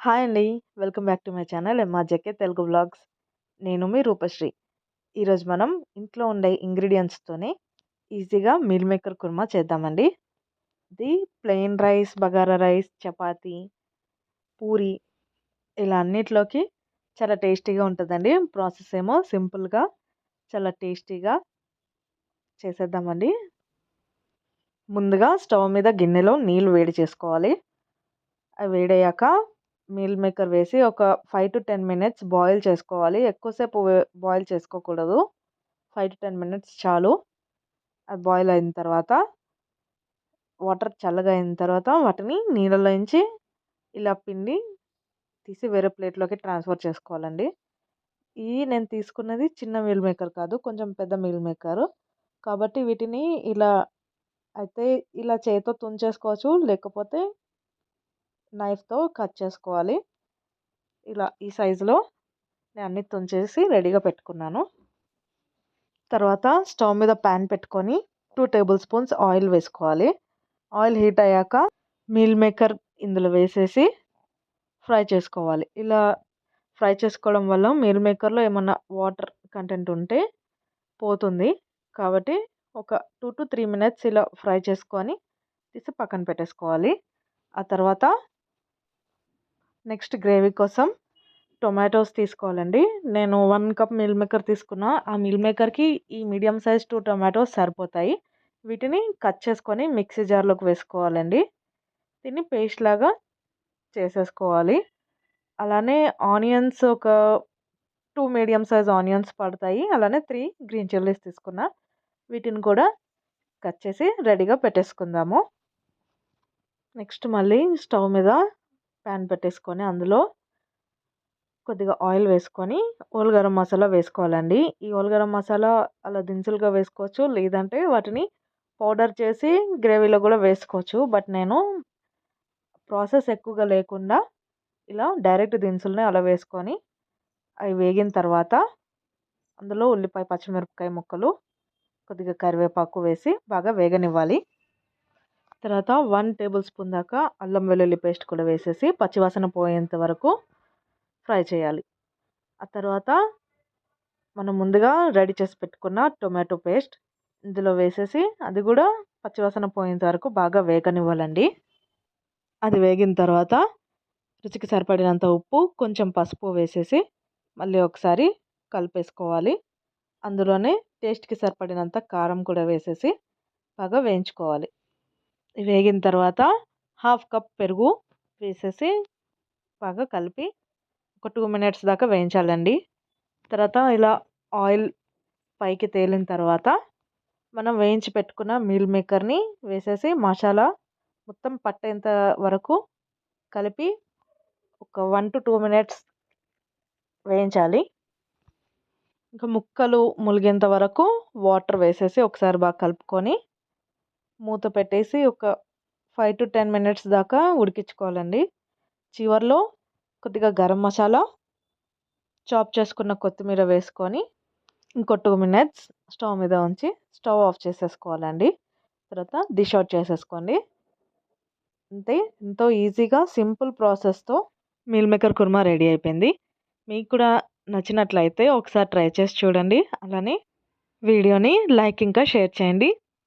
Hi అండి. Welcome back to my channel MRJK Telugu blogs నేను మీ రూపశ్రీ. ఈరోజు మనం ఇంట్లో ఉండే ఇంగ్రీడియంట్స్తోనే ఈజీగా మీల్ మేకర్ కుర్మా చేద్దామండి. ఇది plain rice bagara rice chapati puri ఇలా అన్నిట్లోకి చాలా టేస్టీగా ఉంటుందండి. ప్రాసెస్ ఏమో సింపుల్గా చాలా టేస్టీగా చేసేద్దామండి. ముందుగా స్టవ్ మీద గిన్నెలో నీళ్ళు వేడి చేసుకోవాలి. అవి వేడయ్యాక మీల్ మేకర్ వేసి ఒక five to ten minutes boil చేసుకోవాలి. ఎక్కువసేపు బాయిల్ చేసుకోకూడదు. ఫైవ్ టు టెన్ మినిట్స్ చాలు. అది బాయిల్ అయిన తర్వాత వాటర్ చల్లగా అయిన తర్వాత వాటిని నీళ్ళలోంచి ఇలా పిండి తీసి వేరే ప్లేట్లోకి ట్రాన్స్ఫర్ చేసుకోవాలండి. ఈ నేను తీసుకున్నది చిన్న మీల్ మేకర్ కాదు కొంచెం పెద్ద మీల్ మేకర్. కాబట్టి వీటిని ఇలా అయితే ఇలా చేతితో తుంచేసుకోవచ్చు. లేకపోతే నైఫ్తో కట్ చేసుకోవాలి. ఇలా ఈ సైజులో నేను అన్ని తుంచేసి రెడీగా పెట్టుకున్నాను. తర్వాత స్టవ్ మీద ప్యాన్ పెట్టుకొని టూ టేబుల్ స్పూన్స్ ఆయిల్ వేసుకోవాలి. ఆయిల్ హీట్ అయ్యాక మీల్ మేకర్ ఇందులో వేసేసి ఫ్రై చేసుకోవాలి. ఇలా ఫ్రై చేసుకోవడం వల్ల మీల్ మేకర్లో ఏమన్నా వాటర్ కంటెంట్ ఉంటే పోతుంది. కాబట్టి ఒక టూ టు త్రీ మినిట్స్ ఇలా ఫ్రై చేసుకొని తీసి పక్కన పెట్టేసుకోవాలి. ఆ తర్వాత నెక్స్ట్ గ్రేవీ కోసం టొమాటోస్ తీసుకోవాలండి. నేను వన్ కప్ మిల్ మేకర్ తీసుకున్నా. ఆ మిల్ మేకర్కి ఈ మీడియం సైజ్ టూ టొమాటోస్ సరిపోతాయి. వీటిని కట్ చేసుకొని మిక్సీ జార్లోకి వేసుకోవాలండి. దీన్ని పేస్ట్ లాగా చేసేసుకోవాలి. అలానే ఆనియన్స్ ఒక టూ మీడియం సైజ్ ఆనియన్స్ పడతాయి. అలానే త్రీ గ్రీన్ చిల్లీస్ తీసుకున్నా. వీటిని కూడా కట్ చేసి రెడీగా పెట్టేసుకుందాము. నెక్స్ట్ మళ్ళీ స్టవ్ మీద ప్యాన్ పెట్టేసుకొని అందులో కొద్దిగా ఆయిల్ వేసుకొని ఓల్ గరం మసాలా వేసుకోవాలండి. ఈ ఓల్ గరం మసాలా అలా దినుసులుగా వేసుకోవచ్చు లేదంటే వాటిని పౌడర్ చేసి గ్రేవీలో కూడా వేసుకోవచ్చు. బట్ నేను ప్రాసెస్ ఎక్కువగా లేకుండా ఇలా డైరెక్ట్ దినుసులని అలా వేసుకొని అవి వేగిన తర్వాత అందులో ఉల్లిపాయ పచ్చిమిరపకాయ ముక్కలు కొద్దిగా కరివేపాకు వేసి బాగా వేగనివ్వాలి. తర్వాత వన్ టేబుల్ స్పూన్ దాకా అల్లం వెల్లుల్లి పేస్ట్ కూడా వేసేసి పచ్చివాసన పోయేంత వరకు ఫ్రై చేయాలి. ఆ తర్వాత మనం ముందుగా రెడీ చేసి పెట్టుకున్న టొమాటో పేస్ట్ ఇందులో వేసేసి అది కూడా పచ్చివాసన పోయేంత వరకు బాగా వేగనివ్వాలండి. అది వేగిన తర్వాత రుచికి సరిపడినంత ఉప్పు కొంచెం పసుపు వేసేసి మళ్ళీ ఒకసారి కలిపేసుకోవాలి. అందులోనే టేస్ట్కి సరిపడినంత కారం కూడా వేసేసి బాగా వేయించుకోవాలి. వేగిన తర్వాత హాఫ్ కప్ పెరుగు వేసేసి బాగా కలిపి ఒక టూ మినిట్స్ దాకా వేయించాలండి. తర్వాత ఇలా ఆయిల్ పైకి తేలిన తర్వాత మనం వేయించి పెట్టుకున్న మీల్ మేకర్ని వేసేసి మసాలా మొత్తం పట్టేంత వరకు కలిపి ఒక వన్ టు టూ మినిట్స్ వేయించాలి. ఇంకా ముక్కలు ములిగేంత వరకు వాటర్ వేసేసి ఒకసారి బాగా కలుపుకొని మూత పెట్టేసి ఒక ఫైవ్ టు టెన్ మినిట్స్ దాకా ఉడికించుకోవాలండి. చివరిలో కొద్దిగా గరం మసాలా చాప్ చేసుకున్న కొత్తిమీర వేసుకొని ఇంకో టూ మినిట్స్ స్టవ్ మీద ఉంచి స్టవ్ ఆఫ్ చేసేసుకోవాలండి. తర్వాత డిష్ అవుట్ చేసేసుకోండి. అంతే ఎంతో ఈజీగా సింపుల్ ప్రాసెస్తో మీల్ మేకర్ కుర్మా రెడీ అయిపోయింది. మీకు కూడా నచ్చినట్లయితే ఒకసారి ట్రై చేసి చూడండి. అలానే వీడియోని లైక్ ఇంకా షేర్ చేయండి.